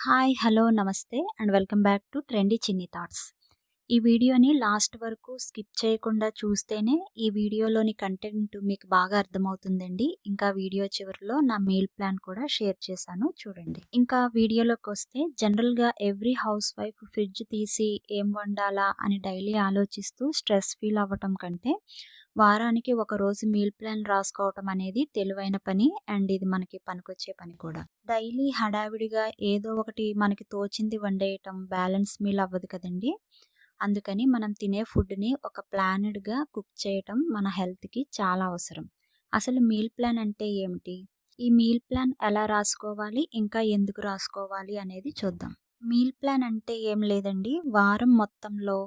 Hi hello నమస్తే and welcome back to trendy Chinni thoughts. ఈ వీడియోని లాస్ట్ వరకు స్కిప్ చేయకుండా చూస్తేనే ఈ వీడియోలోని కంటెంట్ మీకు బాగా అర్థమవుతుందండి. ఇంకా వీడియో చివరిలో నా మెయిల్ ప్లాన్ కూడా షేర్ చేశాను. చూడండి. ఇంకా వీడియోలోకి వస్తే జనరల్గా ఎవ్రీ హౌస్ వైఫ్ ఫ్రిడ్జ్ తీసి ఏం వండాలా అని డైలీ ఆలోచిస్తూ స్ట్రెస్ ఫీల్ అవ్వటం కంటే వారానికి ఒక రోజు మీల్ ప్లాన్ రాసుకోవటం అనేది తెలివైన పని అండ్ ఇది మనకి పనికొచ్చే పని కూడా. డైలీ హడావిడిగా ఏదో ఒకటి మనకి తోచింది వండేయటం బ్యాలెన్స్ మీల్ అవ్వదు కదండి. అందుకని మనం తినే ఫుడ్ని ఒక ప్లానెడ్గా కుక్ చేయటం మన హెల్త్కి చాలా అవసరం. అసలు మీల్ ప్లాన్ అంటే ఏమిటి? ఈ మీల్ ప్లాన్ ఎలా రాసుకోవాలి? ఇంకా ఎందుకు రాసుకోవాలి అనేది చూద్దాం. మీల్ ప్లాన్ అంటే ఏం లేదండి. వారం మొత్తంలో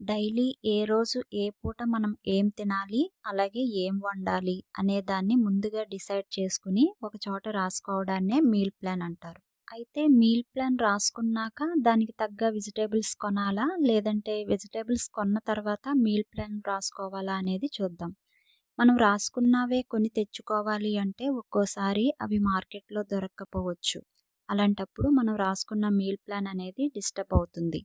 డైలీ ఏ రోజు ఏ పూట మనం ఏం తినాలి? అలాగే ఏం వండాలి? అనే దాన్ని ముందుగా డిసైడ్ చేసుకుని ఒక చోట రాసుకోవడాన్నే మీల్ ప్లాన్ అంటారు. అయితే మీల్ ప్లాన్ రాసుకున్నాక దానికి తగ్గ వెజిటేబుల్స్ కొనాలా? లేదంటే వెజిటేబుల్స్ కొన్న తర్వాత మీల్ ప్లాన్ రాసుకోవాలా అనేది చూద్దాం. మనం రాసుకున్నవే కొని తెచ్చుకోవాలి అంటే ఒక్కోసారి అవి మార్కెట్లో దొరక్కపోవచ్చు. అలాంటప్పుడు మనం రాసుకున్న మీల్ ప్లాన్ అనేది డిస్టర్బ్ అవుతుంది.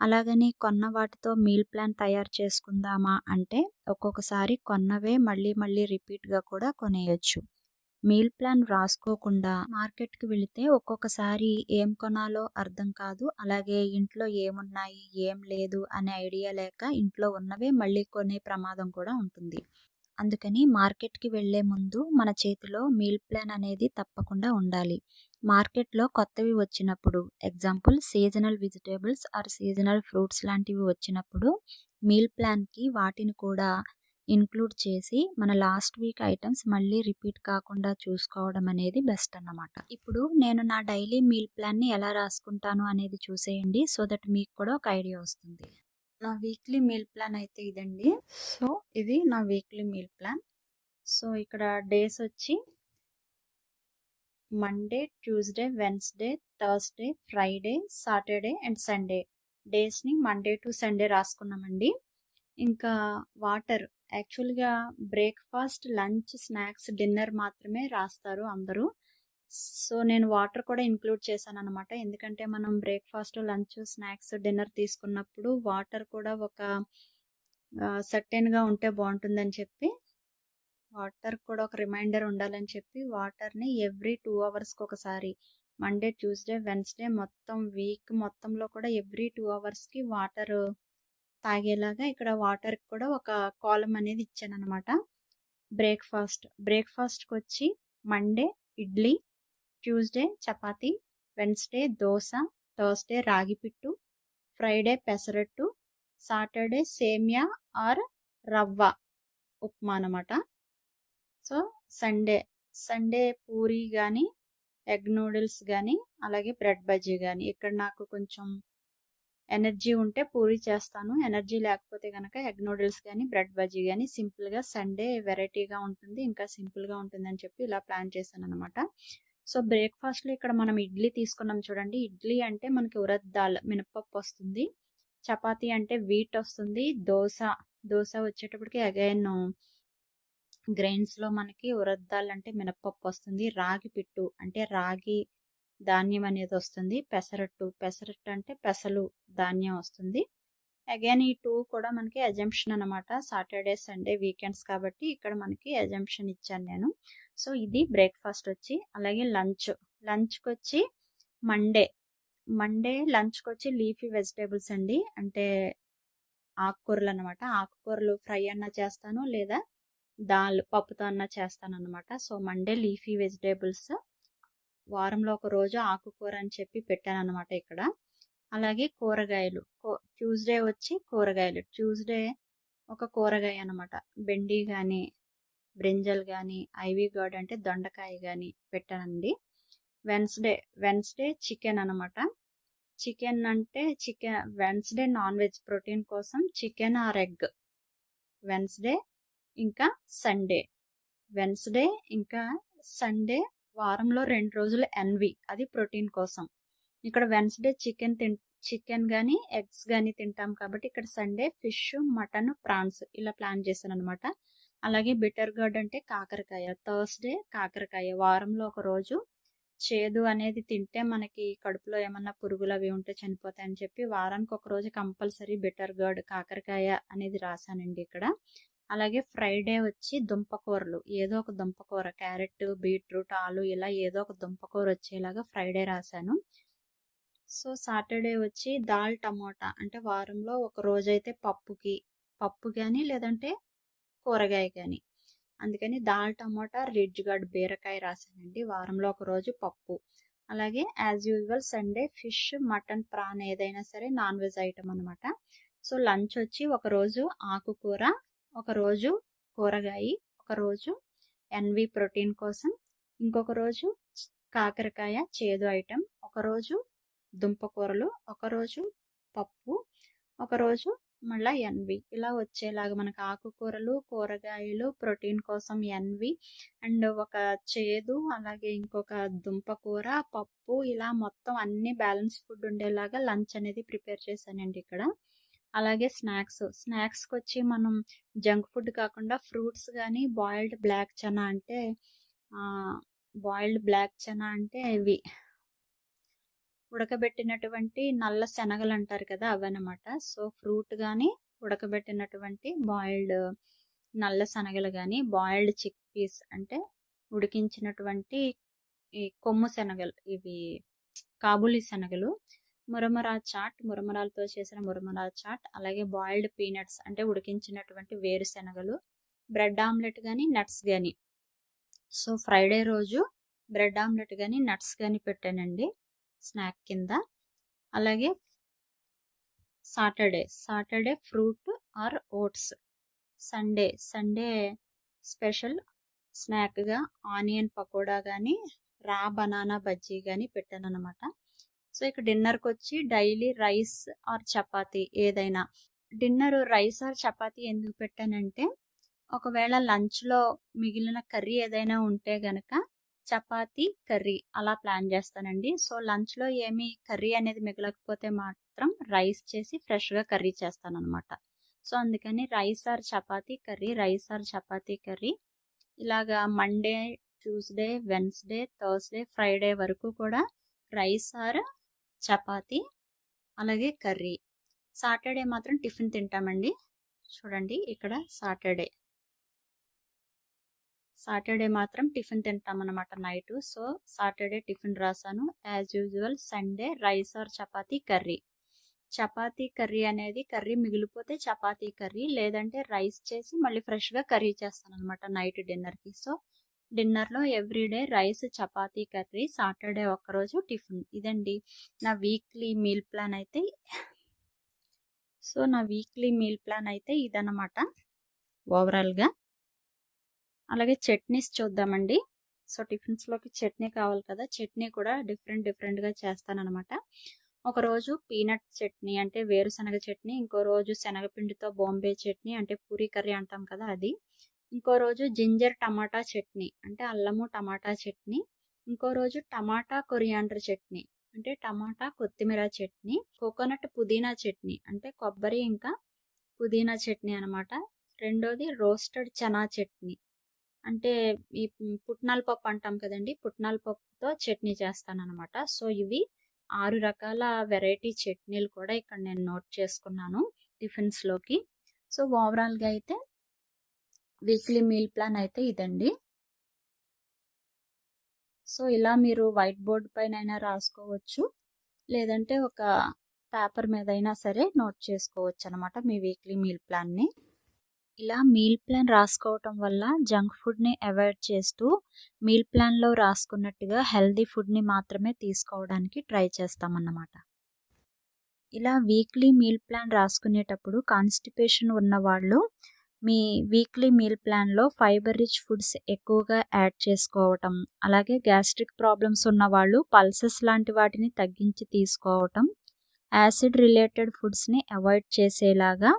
అలాగని కొన్న వాటితో మీల్ ప్లాన్ తయారు చేసుకుందామా అంటే ఒక్కొక్కసారి కొన్నవే మళ్ళీ మళ్ళీ రిపీట్గా కూడా కొనేయచ్చు. మీల్ ప్లాన్ రాసుకోకుండా మార్కెట్కి వెళితే ఒక్కొక్కసారి ఏం కొనాలో అర్థం కాదు. అలాగే ఇంట్లో ఏమున్నాయి ఏం లేదు అనే ఐడియా లేక ఇంట్లో ఉన్నవే మళ్ళీ కొనే ప్రమాదం కూడా ఉంటుంది. అందుకని మార్కెట్కి వెళ్ళే ముందు మన చేతిలో మీల్ ప్లాన్ అనేది తప్పకుండా ఉండాలి. మార్కెట్లో కొత్తవి వచ్చినప్పుడు example seasonal vegetables or seasonal fruits లాంటివి వచ్చినప్పుడు మీల్ ప్లాన్కి వాటిని కూడా ఇన్క్లూడ్ చేసి మన లాస్ట్ వీక్ ఐటమ్స్ మళ్ళీ రిపీట్ కాకుండా చూసుకోవడం అనేది బెస్ట్ అన్నమాట. ఇప్పుడు నేను నా డైలీ మీల్ ప్లాన్ని ఎలా రాసుకుంటాను అనేది చూసేయండి. సో దట్ మీకు కూడా ఒక ఐడియా వస్తుంది. నా వీక్లీ మీల్ ప్లాన్ అయితే ఇదండి. సో ఇది నా వీక్లీ మీల్ ప్లాన్. సో ఇక్కడ డేస్ వచ్చి Monday Tuesday Wednesday Thursday Friday Saturday and Sunday. డేస్ని Monday to Sunday రాసుకున్నామండి. ఇంకా వాటర్ యాక్చువల్గా బ్రేక్ఫాస్ట్ లంచ్ స్నాక్స్ డిన్నర్ మాత్రమే రాస్తారు అందరూ. సో నేను వాటర్ కూడా ఇంక్లూడ్ చేశాను అనమాట ఎందుకంటే మనం బ్రేక్ఫాస్ట్ లంచ్ స్నాక్స్ డిన్నర్ తీసుకున్నప్పుడు వాటర్ కూడా ఒక సర్టెన్గా ఉంటే బాగుంటుందని చెప్పి వాటర్ కూడా ఒక రిమైండర్ ఉండాలని చెప్పి వాటర్ని ఎవ్రీ టూ అవర్స్కి ఒకసారి మండే ట్యూస్డే వెన్స్డే మొత్తం వీక్ మొత్తంలో కూడా ఎవ్రీ టూ అవర్స్కి వాటర్ తాగేలాగా ఇక్కడ వాటర్కి కూడా ఒక కాలం అనేది ఇచ్చాను అనమాట బ్రేక్ఫాస్ట్ బ్రేక్ఫాస్ట్కి వచ్చి Monday idli Tuesday chapati Wednesday dosa Thursday రాగిపిట్టు Friday pesarattu Saturday సేమియా ఆర్ రవ్వ ఉప్మా అనమాట. సో సండే సండే పూరి కానీ ఎగ్ నూడిల్స్ కానీ అలాగే బ్రెడ్ బజ్జీ కానీ ఇక్కడ నాకు కొంచెం ఎనర్జీ ఉంటే పూరి చేస్తాను. ఎనర్జీ లేకపోతే కనుక ఎగ్ నూడిల్స్ కానీ బ్రెడ్ బజ్జీ కానీ సింపుల్గా సండే వెరైటీగా ఉంటుంది. ఇంకా సింపుల్గా ఉంటుందని చెప్పి ఇలా ప్లాన్ చేశాను అనమాట సో బ్రేక్ఫాస్ట్లో ఇక్కడ మనం ఇడ్లీ తీసుకున్నాం చూడండి. ఇడ్లీ అంటే మనకి ఉరద్ దాల్ మినపప్పు వస్తుంది. చపాతీ అంటే వీట్ వస్తుంది. దోశ దోశ వచ్చేటప్పటికి అగైన్ గ్రెయిన్స్లో మనకి ఉరద్దాల్ అంటే మినపప్పు వస్తుంది. రాగి పిట్టు అంటే రాగి ధాన్యం అనేది వస్తుంది. పెసరట్టు పెసరట్టు అంటే పెసలు ధాన్యం వస్తుంది. అగైన్ ఈ టూ కూడా మనకి అజంప్షన్ అనమాట సాటర్డే సండే వీకెండ్స్ కాబట్టి ఇక్కడ మనకి అజంప్షన్ ఇచ్చాను నేను. సో ఇది బ్రేక్ఫాస్ట్ వచ్చి అలాగే లంచ్ లంచ్కి వచ్చి మండే మండే లంచ్కి వచ్చి లీఫీ వెజిటేబుల్స్ అండి. అంటే ఆకుకూరలు అనమాట ఆకుకూరలు ఫ్రై అన్నా చేస్తాను లేదా దాల్ పప్పుతో అన్నా చేస్తాను అనమాట సో మండే లీఫీ వెజిటేబుల్స్ వారంలో ఒక రోజు ఆకుకూర అని చెప్పి పెట్టాను అనమాట ఇక్కడ. అలాగే కూరగాయలు. ట్యూస్డే వచ్చి కూరగాయలు. ట్యూస్డే ఒక కూరగాయ అనమాట బెండి కానీ బ్రింజల్ కానీ ఐవీ గార్డ్ అంటే దొండకాయ కానీ పెట్టానండి. వెన్స్డే వెన్స్డే చికెన్ అనమాట చికెన్ అంటే chicken Wednesday non veg protein కోసం చికెన్ ఆర్ ఎగ్. వెన్స్డే ఇంకా సండే. వెన్స్డే ఇంకా సండే వారంలో రెండు రోజులు ఎన్వి అది ప్రోటీన్ కోసం. ఇక్కడ వెన్స్డే చికెన్ తిన్ చికెన్ కానీ ఎగ్స్ కానీ తింటాం కాబట్టి ఇక్కడ సండే ఫిష్ మటన్ ప్రాన్స్ ఇలా ప్లాన్ చేశాను అనమాట అలాగే బిటర్ గార్డ్ అంటే కాకరకాయ థర్స్డే కాకరకాయ. వారంలో ఒక రోజు చేదు అనేది తింటే మనకి కడుపులో ఏమన్నా పురుగులు అవి ఉంటే చనిపోతాయని చెప్పి వారానికి ఒక రోజు కంపల్సరీ బెటర్ గర్డ్ కాకరకాయ అనేది రాశానండి ఇక్కడ. అలాగే ఫ్రైడే వచ్చి దుంపకూరలు ఏదో ఒక దుంపకూర క్యారెట్ బీట్రూట్ ఆలు ఇలా ఏదో ఒక దుంపకూర వచ్చేలాగా ఫ్రైడే రాశాను. సో సాటర్డే వచ్చి దాల్ టమోటా అంటే వారంలో ఒక రోజైతే పప్పుకి పప్పు కానీ లేదంటే కూరగాయ కానీ అందుకని దాల్ టమోటా రిడ్జ్ గార్డ్ బీరకాయ రాశానండి వారంలో ఒక రోజు పప్పు. అలాగే as usual Sunday fish mutton prawn ఏదైనా సరే నాన్ వెజ్ ఐటమ్ అనమాట సో లంచ్ వచ్చి ఒకరోజు ఆకుకూర ఒకరోజు కూరగాయ ఒకరోజు ఎన్వి ప్రోటీన్ కోసం ఇంకొక రోజు కాకరకాయ చేదు ఐటెం ఒకరోజు దుంపకూరలు ఒకరోజు పప్పు ఒకరోజు మళ్ళీ ఎన్వి ఇలా వచ్చేలాగా మనకు ఆకుకూరలు కూరగాయలు ప్రోటీన్ కోసం ఎన్వి అండ్ ఒక చేదు అలాగే ఇంకొక దుంపకూర పప్పు ఇలా మొత్తం అన్ని బ్యాలెన్స్ ఫుడ్ ఉండేలాగా లంచ్ అనేది ప్రిపేర్ చేశానండి ఇక్కడ. అలాగే స్నాక్స్. స్నాక్స్కి వచ్చి మనం జంక్ ఫుడ్ కాకుండా ఫ్రూట్స్ కానీ బాయిల్డ్ బ్లాక్ చనా అంటే బాయిల్డ్ బ్లాక్ చనా అంటే ఇవి. ఉడకబెట్టినటువంటి నల్ల శనగలు అంటారు కదా అవన్నమాట. సో ఫ్రూట్ కానీ ఉడకబెట్టినటువంటి బాయిల్డ్ నల్ల శనగలు కానీ బాయిల్డ్ చిక్ పీస్ అంటే ఉడికించినటువంటి ఈ కొమ్ము శనగలు ఇవి కాబూలి శనగలు మురమరా చాట్ మురమరాలతో చేసిన మురమరా చాట్ అలాగే బాయిల్డ్ పీనట్స్ అంటే ఉడికించినటువంటి వేరుశనగలు బ్రెడ్ ఆమ్లెట్ కానీ నట్స్ కానీ సో ఫ్రైడే రోజు బ్రెడ్ ఆమ్లెట్ కానీ నట్స్ కానీ పెట్టానండి స్నాక్ కింద. అలాగే Saturday Saturday fruit or oats Sunday Sunday special స్నాక్గా onion pakoda కానీ రా బనానా బజ్జీ కానీ పెట్టాను అనమాట సో ఇక డిన్నర్కి వచ్చి డైలీ రైస్ ఆర్ చపాతీ ఏదైనా. డిన్నర్ రైస్ ఆర్ చపాతీ ఎందుకు పెట్టానంటే ఒకవేళ లంచ్లో మిగిలిన కర్రీ ఏదైనా ఉంటే గనక చపాతీ కర్రీ అలా ప్లాన్ చేస్తానండి. సో లంచ్లో ఏమి కర్రీ అనేది మిగలకపోతే మాత్రం రైస్ చేసి ఫ్రెష్గా కర్రీ చేస్తాను అనమాట సో అందుకని rice or chapati curry rice or chapati curry. ఇలాగా Monday Tuesday Wednesday Thursday Friday వరకు కూడా రైస్ ఆర్ చపాతి అలాగే కర్రీ. సాటర్డే మాత్రం టిఫిన్ తింటామండి. చూడండి ఇక్కడ సాటర్డే. సాటర్డే మాత్రం టిఫిన్ తింటామన్నమాట నైట్. సో సాటర్డే టిఫిన్ రాసాను. As usual Sunday rice or chapati curry. Chapati curry అనేది కర్రీ మిగిలిపోతే చపాతీ కర్రీ లేదంటే రైస్ చేసి మళ్ళీ ఫ్రెష్గా కర్రీ చేస్తాను అనమాట నైట్ డిన్నర్కి. So డిన్నర్లో everyday rice chapati curry Saturday ఒక్కరోజు టిఫిన్. ఇదండి నా వీక్లీ మీల్ ప్లాన్ అయితే. సో నా వీక్లీ మీల్ ప్లాన్ అయితే ఇదన్నమాట. ఓవరాల్గా. అలాగే చట్నీస్ చూద్దామండి. సో టిఫిన్స్లోకి చట్నీ కావాలి కదా చట్నీ కూడా డిఫరెంట్ డిఫరెంట్గా చేస్తానమాట ఒకరోజు పీనట్ చట్నీ అంటే వేరుశనగ చట్నీ ఇంకో రోజు శనగపిండితో బాంబే చట్నీ అంటే పూరి కర్రీ అంటాం కదా అది. ఇంకో రోజు జింజర్ టమాటా చట్నీ అంటే అల్లము టమాటా చట్నీ ఇంకో రోజు టమాటా కొరియాండర్ చట్నీ అంటే టమాటా కొత్తిమీర చట్నీ కోకోనట్ పుదీనా చట్నీ అంటే కొబ్బరి ఇంకా పుదీనా చట్నీ అనమాట రెండోది రోస్టెడ్ చనా చట్నీ అంటే ఈ పుట్నాల పప్పు అంటాం కదండి పుట్నాల పప్పుతో చట్నీ చేస్తాను అనమాట సో ఇవి ఆరు రకాల వెరైటీ చట్నీలు కూడా ఇక్కడ నేను నోట్ చేసుకున్నాను టిఫిన్స్లోకి. సో ఓవరాల్గా అయితే వీక్లీ మీల్ ప్లాన్ అయితే ఇదండి. సో ఇలా మీరు వైట్ బోర్డ్ పైన అయినా రాసుకోవచ్చు. లేదంటే ఒక పేపర్ మీద అయినా సరే నోట్ చేసుకోవచ్చు అనమాట మీ వీక్లీ మీల్ ప్లాన్ని. ఇలా మీల్ ప్లాన్ రాసుకోవటం వల్ల జంక్ ఫుడ్ని అవాయిడ్ చేస్తూ మీల్ ప్లాన్లో రాసుకున్నట్టుగా హెల్దీ ఫుడ్ని మాత్రమే తీసుకోవడానికి ట్రై చేస్తామన్నమాట. ఇలా వీక్లీ మీల్ ప్లాన్ రాసుకునేటప్పుడు కాన్స్టిపేషన్ ఉన్నవాళ్ళు మీ వీక్లీ మీల్ ప్లాన్లో ఫైబర్ రిచ్ ఫుడ్స్ ఎక్కువగా యాడ్ చేసుకోవటం అలాగే గ్యాస్ట్రిక్ ప్రాబ్లమ్స్ ఉన్న వాళ్ళు పల్సెస్ లాంటి వాటిని తగ్గించి తీసుకోవటం యాసిడ్ రిలేటెడ్ ఫుడ్స్ని అవాయిడ్ చేసేలాగా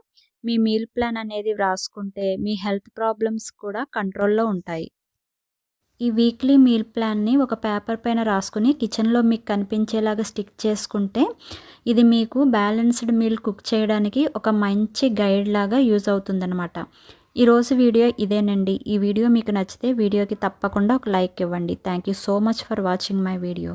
మీ మీల్ ప్లాన్ అనేది వ్రాసుకుంటే మీ హెల్త్ ప్రాబ్లమ్స్ కూడా కంట్రోల్లో ఉంటాయి. ఈ వీక్లీ మీల్ ప్లాన్ని ఒక పేపర్ పైన రాసుకుని కిచెన్లో మీకు కనిపించేలాగా స్టిక్ చేసుకుంటే ఇది మీకు బ్యాలెన్స్డ్ మీల్ కుక్ చేయడానికి ఒక మంచి గైడ్ లాగా యూజ్ అవుతుందన్నమాట. ఈరోజు వీడియో ఇదేనండి. ఈ వీడియో మీకు నచ్చితే వీడియోకి తప్పకుండా ఒక లైక్ ఇవ్వండి. Thank you so much for watching my video